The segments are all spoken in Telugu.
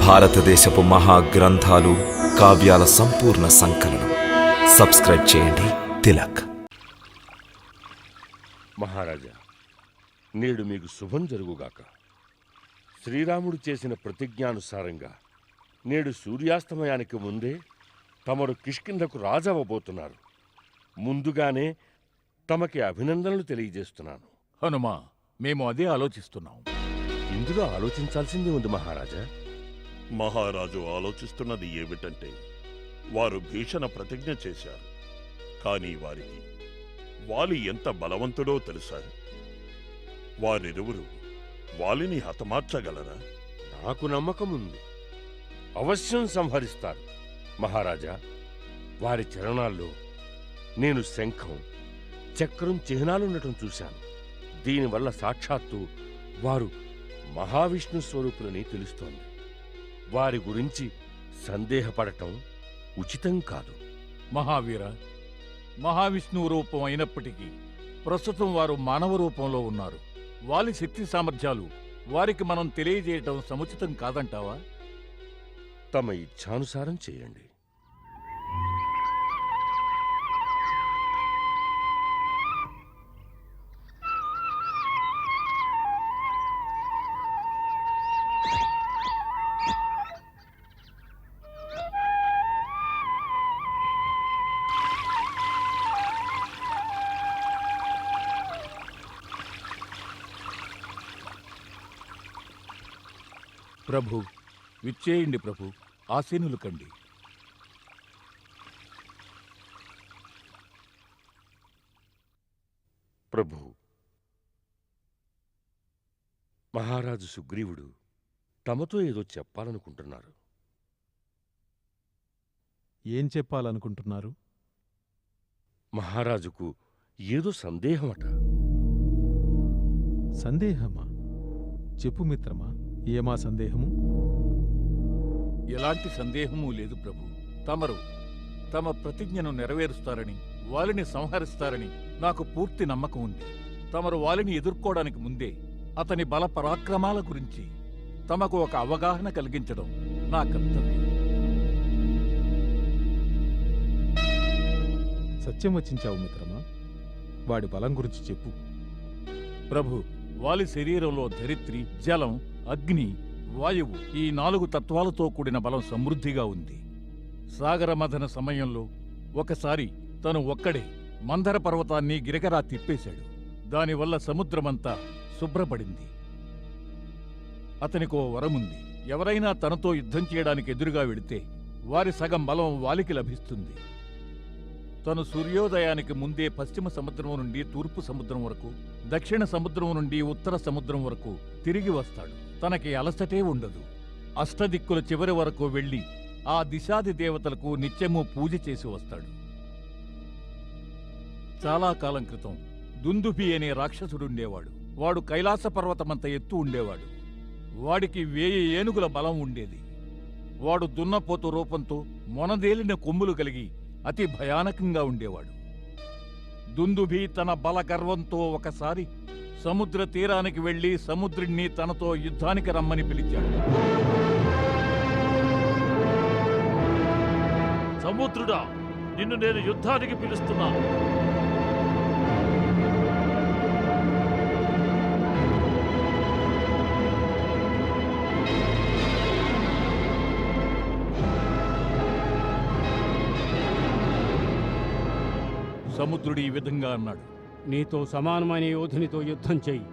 భారతదేశపు మహా గ్రంథాలు కావ్యాల సంపూర్ణ సంకలనం. సబ్స్క్రైబ్ చేయండి. తిలక్. మహారాజా నేడు మీకు శుభం జరుగుగాక. శ్రీరాముడు చేసిన ప్రతిజ్ఞానుసారంగా నేడు సూర్యాస్తమయానికి ముందే తమరు కిష్కిందకు రాజవ్వబోతున్నారు. ముందుగానే తమకి అభినందనలు తెలియజేస్తున్నాను. హనుమా మేము అదే ఆలోచిస్తున్నాం. ఇందులో ఆలోచించాల్సింది ఉంది మహారాజా. మహారాజు ఆలోచిస్తున్నది ఏమిటంటే వారు భీషణ ప్రతిజ్ఞ చేశారు. కానీ వారికి వాలి ఎంత బలవంతుడో తెలుసా? వారిరువురు వాలిని హతమార్చగలరా? నాకు నమ్మకం ఉంది అవశ్యం సంహరిస్తారు. మహారాజా వారి చరణాల్లో నేను శంఖం చక్రం చిహ్నాలుండటం చూశాను. దీనివల్ల సాక్షాత్తు వారు మహావిష్ణు స్వరూపులని తెలుస్తోంది. వారి గురించి సందేహపడటం ఉచితం కాదు. మహావీర మహావిష్ణువు రూపం అయినప్పటికీ ప్రస్తుతం వారు మానవ రూపంలో ఉన్నారు. వాలి శక్తి సామర్థ్యాలు వారికి మనం తెలియజేయటం సముచితం కాదంటావా? తమ ఇచ్ఛానుసారం చేయండి. ప్రభు విచ్చేయండి ప్రభు ఆసీనులు కండి. ప్రభు మహారాజు సుగ్రీవుడు తమతో ఏదో చెప్పాలనుకుంటున్నారు. ఏం చెప్పాలనుకుంటున్నారు? మహారాజుకు ఏదో సందేహమట. సందేహమా? చెప్పు మిత్రమా? ఏమా సందేహము? ఎలాంటి సందేహమూ లేదు ప్రభు. తమరు తమ ప్రతిజ్ఞను నెరవేరుస్తారని వాలిని సంహరిస్తారని నాకు పూర్తి నమ్మకం ఉంది. తమరు వాలిని ఎదుర్కోవడానికి ముందే అతని బల పరాక్రమాల గురించి తమకు ఒక అవగాహన కలిగించడం నా కర్తవ్యం. సత్యం వచ్చించావు మిత్రమా? వాడి బలం గురించి చెప్పు. ప్రభు వాలి శరీరంలో ధరిత్రి జలం అగ్ని వాయువు ఈ నాలుగు తత్వాలతో కూడిన బలం సమృద్ధిగా ఉంది. సాగరమథన సమయంలో ఒకసారి తను ఒక్కడే మందర పర్వతాన్ని గిరగరా తిప్పేశాడు. దానివల్ల సముద్రమంతా శుభ్రపడింది. అతనికో వరముంది. ఎవరైనా తనతో యుద్ధం చేయడానికి ఎదురుగా వెడితే వారి సగం బలం వాలికి లభిస్తుంది. తను సూర్యోదయానికి ముందే పశ్చిమ సముద్రం నుండి తూర్పు సముద్రం వరకు దక్షిణ సముద్రం నుండి ఉత్తర సముద్రం వరకు తిరిగి వస్తాడు. తనకి అలసటే ఉండదు. అష్టదిక్కుల చివరి వరకు వెళ్ళి ఆ దిశాది దేవతలకు నిత్యము పూజ చేసి వస్తాడు. చాలా కాలం క్రితం దుందుభి అనే రాక్షసుడుండేవాడు వాడు కైలాస పర్వతమంత ఎత్తు ఉండేవాడు. వాడికి వేయి ఏనుగుల బలం ఉండేది. వాడు దున్నపోతు రూపంతో మొనదేలిన కొమ్ములు కలిగి అతి భయానకంగా ఉండేవాడు. దుందుభి తన బల గర్వంతో ఒకసారి సముద్ర తీరానికి వెళ్ళి సముద్రుణ్ణి తనతో యుద్ధానికి రమ్మని పిలిచాడు. సముద్రుడా నిన్ను నేను యుద్ధానికి పిలుస్తున్నాను. సముద్రుడు ఈ విధంగా అన్నాడు. నీతో సమానమైన యోధునితో యుద్ధం చెయ్యి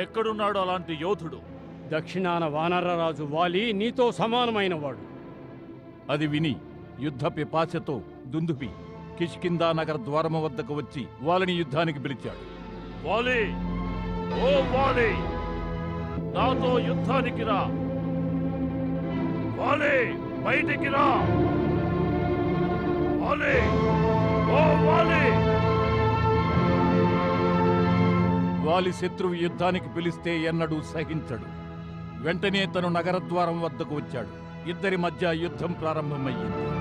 ఎక్కడున్నాడు అలాంటి యోధుడు? దక్షిణాన వానరరాజు వాలి నీతో సమానమైన వాడు. అది విని యుద్ధ పిపాసతో దుందుభి కిష్కిందా నగర ద్వారము వద్దకు వచ్చి వాళ్ళని యుద్ధానికి పిలిచాడు. వాలి! ఓ వాలి! నాతో యుద్ధానికి రా! వాలి! బయటికి రా! వాలి! ఓ వాలి! వాలి శత్రువు యుద్ధానికి పిలిస్తే ఎన్నడూ సహించడు. వెంటనే తను నగరద్వారం వద్దకు వచ్చాడు. ఇద్దరి మధ్య యుద్ధం ప్రారంభమయ్యింది.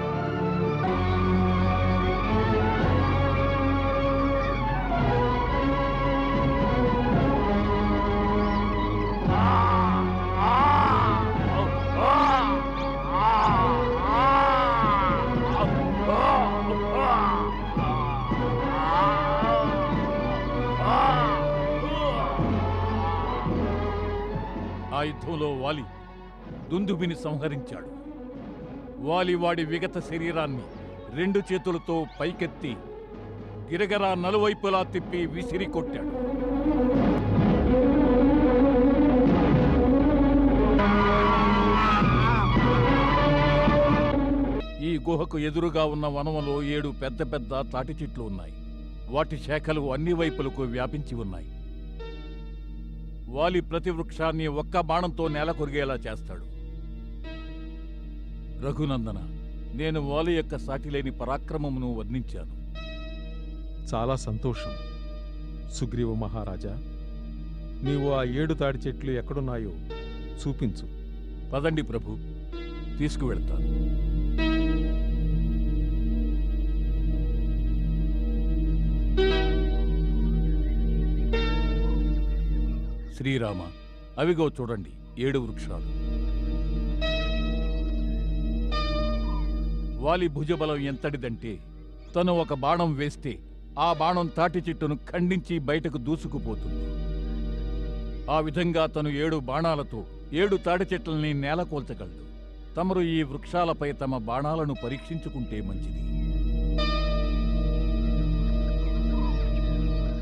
రూపంలో వాలి దుందుబిని సంహరించాడు. వాలి వాడి విగత శరీరాన్ని రెండు చేతులతో పైకెత్తి గిరగరా నలువైపులా తిప్పి విసిరి కొట్టాడు. ఈ గుహకు ఎదురుగా ఉన్న వనములో ఏడు పెద్ద పెద్ద తాటి చెట్లు ఉన్నాయి. వాటి శాఖలు అన్ని వైపులకు వ్యాపించి ఉన్నాయి. వాలి ప్రతి వృక్షాన్ని ఒక్క బాణంతో నేల కొరిగేలా చేస్తాడు. రఘునందన నేను వాలి యొక్క సాటిలేని పరాక్రమమును వర్ణించాను. చాలా సంతోషం సుగ్రీవ మహారాజా. నీవు ఆ ఏడు తాడి చెట్లు ఎక్కడున్నాయో చూపించు. పదండి ప్రభు తీసుకువెళ్తాను. శ్రీరామ. అవిగో చూడండి ఏడు వృక్షాలు. వాలి భుజబలం ఎంతటిదంటే తను ఒక బాణం వేస్తే ఆ బాణం తాటి చెట్టును ఖండించి బయటకు దూసుకుపోతుంది. ఆ విధంగా తను ఏడు బాణాలతో ఏడు తాటి చెట్లని నేలకూల్చగలడు తమరు ఈ వృక్షాలపై తమ బాణాలను పరీక్షించుకుంటే మంచిది.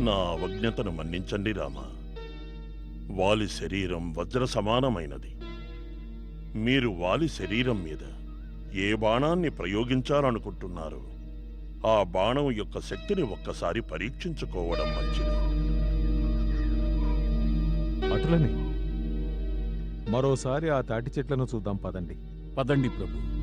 నా అవజ్ఞతను మన్నించండి రామా. వాలి శరీరం వజ్ర సమానమైనది. మీరు వాలి శరీరం మీద ఏ బాణాన్ని ప్రయోగించాలనుకుంటున్నారో? ఆ బాణం యొక్క శక్తిని ఒక్కసారి పరీక్షించుకోవడం మంచిది. అటులనే. మరోసారి ఆ తాటి చెట్లను చూద్దాం పదండి. పదండి ప్రభు.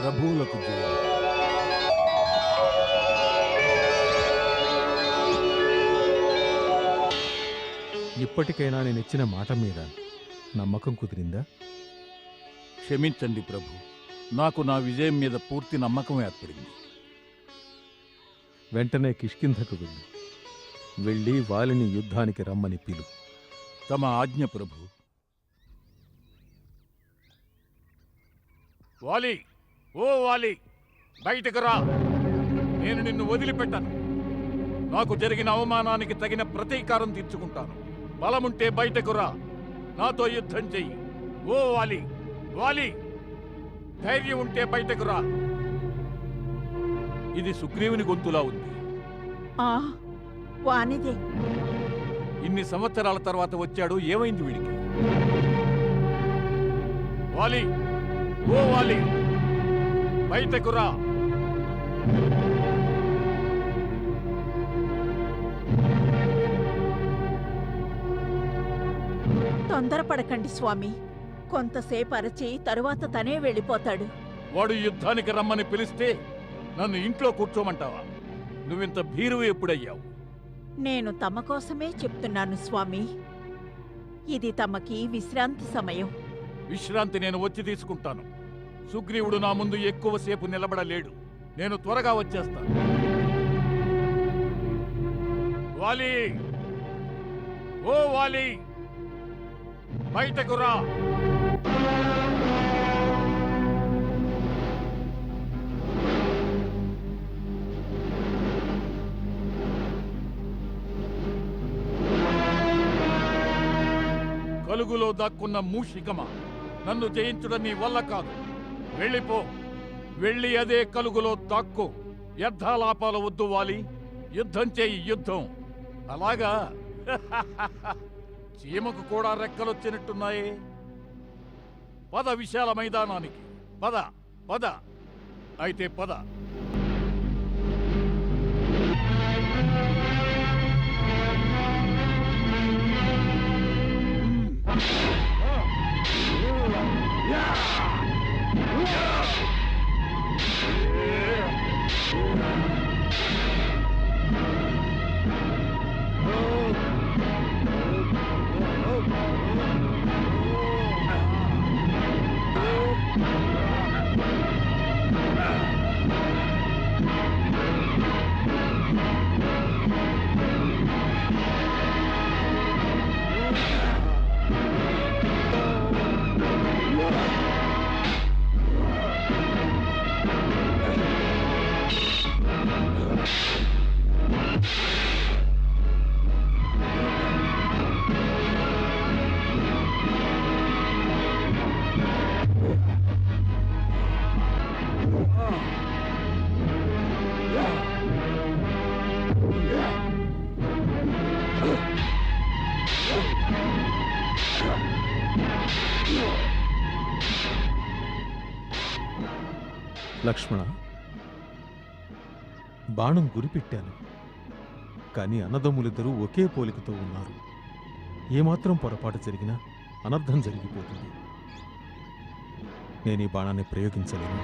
ప్రభువులకు జయం. ఇప్పటికైనా నేను ఇచ్చిన మాట మీద నమ్మకం కుదిరిందా? క్షమించండి ప్రభు. నాకు నా విజయం మీద పూర్తి నమ్మకం ఏర్పడింది. వెంటనే కిష్కింధకు వెళ్ళు. వెళ్ళి వాలిని యుద్ధానికి రమ్మని పిలు. తమ ఆజ్ఞ ప్రభు. వాలి! ఓ వాలి బయటకు రా. నేను నిన్ను వదిలిపెట్టాను. నాకు జరిగిన అవమానానికి తగిన ప్రతీకారం తీర్చుకుంటాను. బలముంటే బయటకు రా. నాతో యుద్ధం చెయ్యి. ఓ వాలి వాలి ధైర్యం ఉంటే బయటకు రా. ఇది సుగ్రీవుని గొంతులా ఉంది. వానిదే. ఇన్ని సంవత్సరాల తర్వాత వచ్చాడు ఏమైంది వీడికి? వాలి ఓ వాలి బయటకు రా. తొందరపడకండి స్వామి. కొంతసేపు అరచి తరువాత తనే వెళ్ళిపోతాడు. వాడు యుద్ధానికి రమ్మని పిలిస్తే నన్ను ఇంట్లో కూర్చోమంటావా? నువ్వింత భీరువు ఎప్పుడయ్యావు? నేను తమ కోసమే చెప్తున్నాను స్వామి. ఇది తమకి విశ్రాంతి సమయం. విశ్రాంతి నేను వచ్చి తీసుకుంటాను. సుగ్రీవుడు నా ముందు ఎక్కువసేపు నిలబడలేడు. నేను త్వరగా వచ్చేస్తాను వాలి! ఓ వాలి! బయటకు రా! కలుగులో దాక్కున్న మూషికమా నన్ను జయించడం నీ వల్ల కాదు. వెళ్ళిపో. వెళ్ళి అదే కలుగులో తాక్కు. యుద్ధాలాపాలు వద్దు వాలి. యుద్ధం చేయి యుద్ధం. అలాగా? చీమకు కూడా రెక్కలొచ్చినట్టున్నాయే. పద విశాల మైదానానికి. పద పద. అయితే పద. లక్ష్మణ బాణం గురిపెట్టాను కానీ అన్నదమ్ములిద్దరూ ఒకే పోలికతో ఉన్నారు. ఏమాత్రం పొరపాటు జరిగినా అనర్థం జరిగిపోతుంది. నేను ఈ బాణాన్ని ప్రయోగించలేను.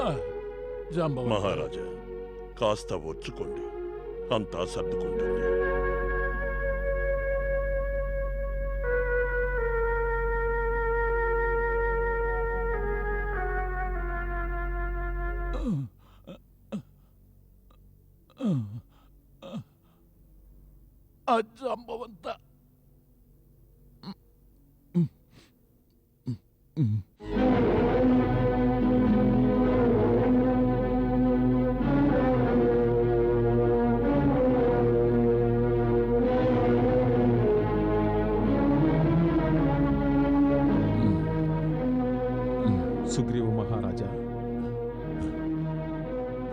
ఆ, జాంబవంత. మహారాజా కాస్త ఒచ్చుకోండి. అంతా సర్దుకుంటుంది. ఆ జాంబవంత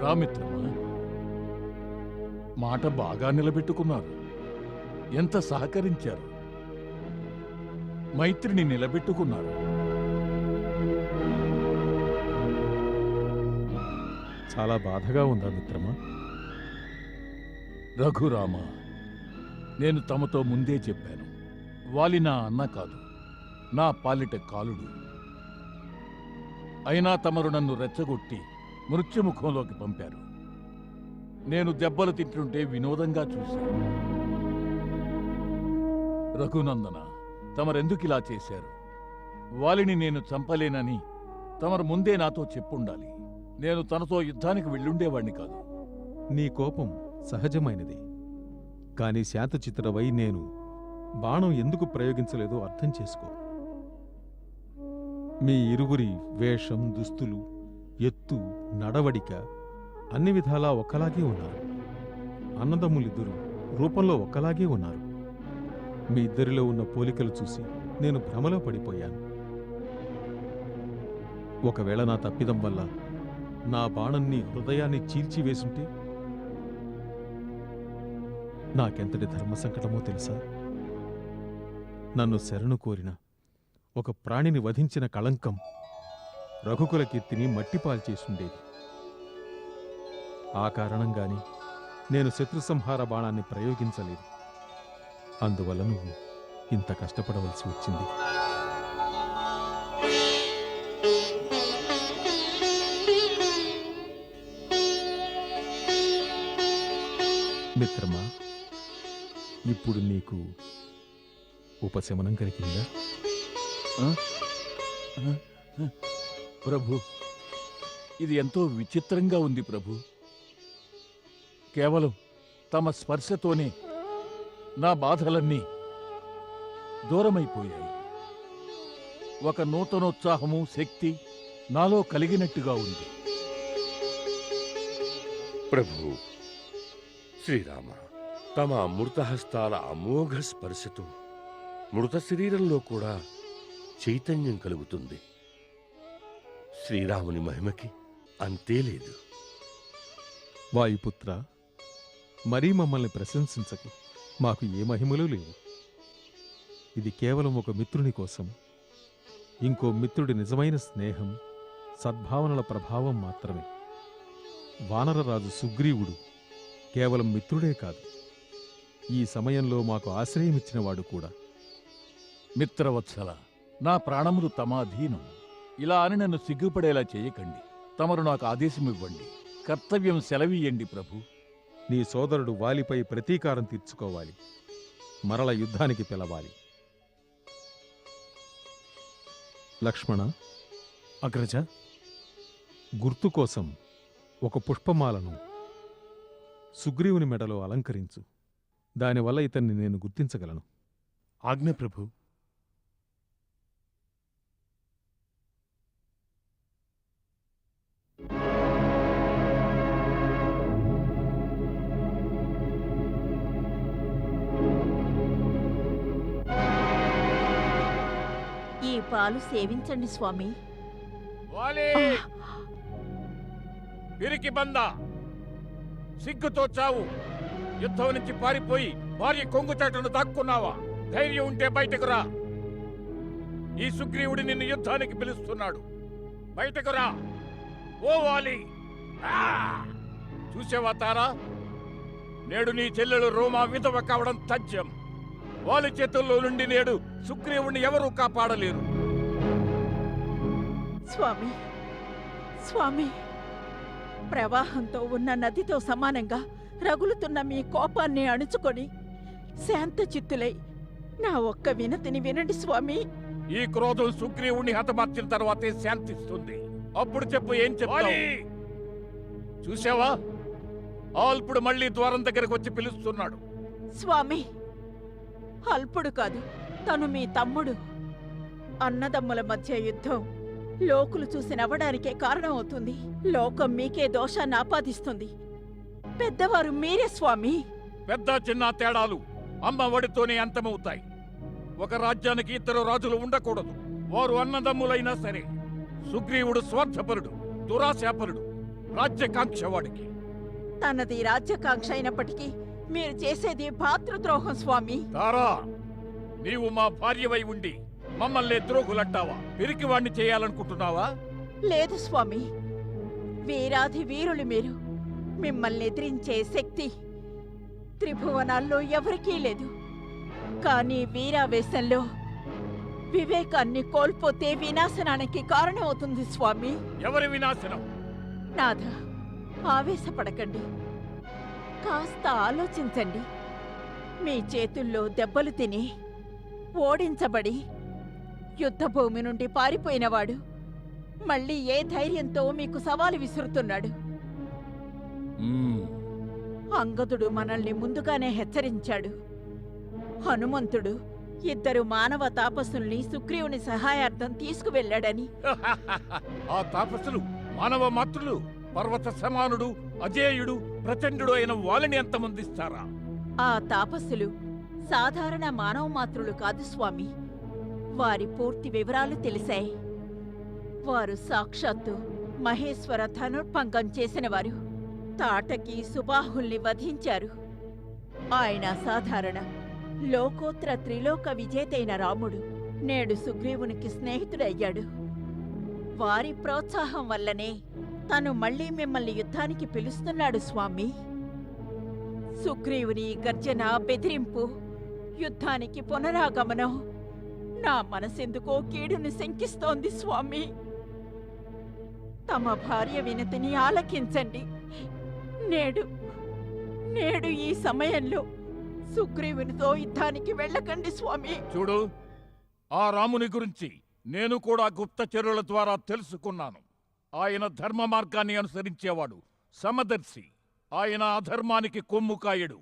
రామిత్రమా మాట బాగా నిలబెట్టుకున్నారు. ఎంత సహకరించారు? మైత్రిని నిలబెట్టుకున్నారు. చాలా బాధగా ఉందా మిత్రమా? రఘురామ నేను తమతో ముందే చెప్పాను. వాలి నా అన్న కాదు నా పాలిట కాలుడు. అయినా తమరు నన్ను రెచ్చగొట్టి మృత్యుముఖంలోకి పంపారు. నేను దెబ్బలు తింటుంటే వినోదంగా చూశాను. రఘునందన తమరెందుకిలా చేశారు? వాలిని నేను చంపలేనని తమరు ముందే నాతో చెప్పుండాలి. నేను తనతో యుద్ధానికి వెళ్ళుండేవాణ్ణి కాదు. నీ కోపం సహజమైనది. కానీ శాంతచిత్రవై నేను బాణం ఎందుకు ప్రయోగించలేదో అర్థం చేసుకో. మీ ఇరువురి వేషం దుస్తులు ఎత్తు నడవడిక అన్ని విధాలా ఒక్కలాగే ఉన్నారు. అన్నదమ్ములిద్దరూ రూపంలో ఒక్కలాగే ఉన్నారు. మీ ఇద్దరిలో ఉన్న పోలికలు చూసి నేను భ్రమలో పడిపోయాను. ఒకవేళ నా తప్పిదం వల్ల నా బాణాన్ని హృదయాన్ని చీల్చివేసుంటే నాకెంతటి ధర్మ సంకటమో తెలుసా? నన్ను శరణు కోరిన ఒక ప్రాణిని వధించిన కళంకం రఘుకుల కీర్తిని మట్టిపాల్చేసుండేది ఆ కారణంగానే నేను శత్రుసంహార బాణాన్ని ప్రయోగించలేదు. అందువల్ల నువ్వు ఇంత కష్టపడవలసి వచ్చింది. మిత్రమా ఇప్పుడు నీకు ఉపశమనం కలిగిందా? ప్రభు. ఇది ఎంతో విచిత్రంగా ఉంది ప్రభు. కేవలం తమ స్పర్శతోనే నా బాధలన్నీ దూరమైపోయాయి. ఒక నూతనోత్సాహము శక్తి నాలో కలిగినట్టుగా ఉంది. ప్రభు శ్రీరామ తమ అమృతహస్తాల అమోఘ స్పర్శతో మృత శరీరంలో కూడా చైతన్యం కలుగుతుంది. శ్రీరాముని మహిమకి అంతే లేదు. వాయుపుత్ర మరీ మమ్మల్ని ప్రశంసించకు. మాకు ఏ మహిమలు లేవు. ఇది కేవలం ఒక మిత్రుని కోసం. ఇంకో మిత్రుడి నిజమైన స్నేహం సద్భావనల ప్రభావం మాత్రమే. వానరరాజు సుగ్రీవుడు కేవలం మిత్రుడే కాదు. ఈ సమయంలో మాకు ఆశ్రయమిచ్చినవాడు కూడా. మిత్రవత్సల నా ప్రాణములు తమ అధీనం ఇలా అని నన్ను సిగ్గుపడేలా చేయకండి. తమరు నాకు ఆదేశమివ్వండి. కర్తవ్యం సెలవీయండి ప్రభు. నీ సోదరుడు వాలిపై ప్రతీకారం తీర్చుకోవాలి. మరల యుద్ధానికి పిలవాలి. లక్ష్మణ అగ్రజ గుర్తు కోసం ఒక పుష్పమాలను సుగ్రీవుని మెడలో అలంకరించు. దానివల్ల ఇతన్ని నేను గుర్తించగలను. ఆజ్ఞ ప్రభు. పాలు సేవించండి స్వామి. పిరికి బంద. సిగ్గుతో చావు. యుద్ధం నుంచి పారిపోయి భార్య కొంగుచాటను దాక్కున్నావా? ధైర్యం ఉంటే బయటకు రా. ఈ సుగ్రీవుడు నిన్ను యుద్ధానికి పిలుస్తున్నాడు. బయటకు రా. ఓ వాలి. ఆ! తారా? నేడు నీ చెల్లెలు రోమా విధవ కావడం తథ్యం. వాలి చేతుల్లో నుండి నేడు సుగ్రీవుణ్ణి ఎవరూ కాపాడలేరు. స్వామి స్వామి ప్రవాహంతో ఉన్న నదితో సమానంగా రగులుతున్న మీ కోపాన్ని అణుచుకొని శాంత చిత్తులై నా ఒక్క వినతిని వినండి స్వామి. ఈ క్రోధం సుగ్రీవుణ్ణి హతమార్చిన తర్వాతే శాంతిస్తుంది. అప్పుడు చెప్పు ఏం చెప్తావు? చూసావా? ఆల్పుడు మళ్ళీ ద్వారం దగ్గరకు వచ్చి పిలుస్తున్నాడు. స్వామి అల్పుడు కాదు తను మీ తమ్ముడు. అన్నదమ్ముల మధ్య యుద్ధం లోకులు చూసి నవ్వడానికే కారణమవుతుంది. లోకం మీకే దోషాన్ని ఆపాదిస్తుంది. పెద్దవారు మీరే స్వామి. పెద్ద చిన్న తేడాలు అమ్మ ఒడితోనే అంతమవుతాయి. ఒక రాజ్యానికి ఇద్దరు రాజులు ఉండకూడదు. వారు అన్నదమ్ములైనా సరే. సుగ్రీవుడు స్వార్థపరుడు దురాశాపరుడు రాజ్యకాంక్షవాడికి. తనది రాజ్యకాంక్ష అయినప్పటికీ మీరు చేసేది భాతృద్రోహం స్వామి. తారా నీవు మా భార్యవై ఉండి మమ్మల్ని ద్రోహులంటావా? పిరికివాణ్ణి చేయాలనుకుంటున్నావా? లేదు స్వామి. వీరాధి వీరులు మీరు. మిమ్మల్ని ఎదిరించే శక్తి త్రిభువనాల్లో ఎవరికీ లేదు. కానీ వీరావేశంలో వివేకాన్ని కోల్పోతే వినాశనానికి కారణమవుతుంది స్వామి. ఎవరి వినాశనం? నాథ ఆవేశపడకండి. కాస్త ఆలోచించండి. మీ చేతుల్లో దెబ్బలు తిని ఓడించబడి యుద్ధభూమి నుండి పారిపోయినవాడు. మళ్ళీ ఏ ధైర్యంతో మీకు సవాలు విసురుతున్నాడు. అంగదుడు మనల్ని ముందుగానే హెచ్చరించాడు. హనుమంతుడు ఇద్దరు మానవ తాపసుల్ని సుగ్రీవుని సహాయార్థం తీసుకువెళ్ళాడని. ఆ తాపసులు మానవ మాతృలు పర్వత సమానుడు అజేయుడు ప్రచండుడు అయిన వాళ్ళని అంతమందిస్తారా ఆ తాపస్సులు సాధారణ మానవ మాత్రులు కాదు స్వామి. వారి పూర్తి వివరాలు తెలిసాయి. వారు సాక్షాత్తు మహేశ్వర ధనుర్భంగం చేసినవారు తాటకి సుబాహుల్ని వధించారు. ఆయన సాధారణ లోకోత్తర త్రిలోక విజేతైన రాముడు. నేడు సుగ్రీవునికి స్నేహితుడయ్యాడు. వారి ప్రోత్సాహం వల్లనే తను మళ్ళీ మిమ్మల్ని యుద్ధానికి పిలుస్తున్నాడు స్వామి. సుగ్రీవుని గర్జన బెదిరింపు యుద్ధానికి పునరాగమనం నా మనసెందుకో కీడుని శంకిస్తోంది స్వామి. తమ భార్య వినతిని ఆలకించండి. నేడు నేడు ఈ సమయంలో సుగ్రీవునితో యుద్ధానికి వెళ్ళకండి స్వామి. చూడు ఆ రాముని గురించి నేను కూడా గుప్తచరుల ద్వారా తెలుసుకున్నాను. ఆయన ధర్మ మార్గాన్ని అనుసరించేవాడు సమదర్శి. ఆయన అధర్మానికి కొమ్ము కాయడు.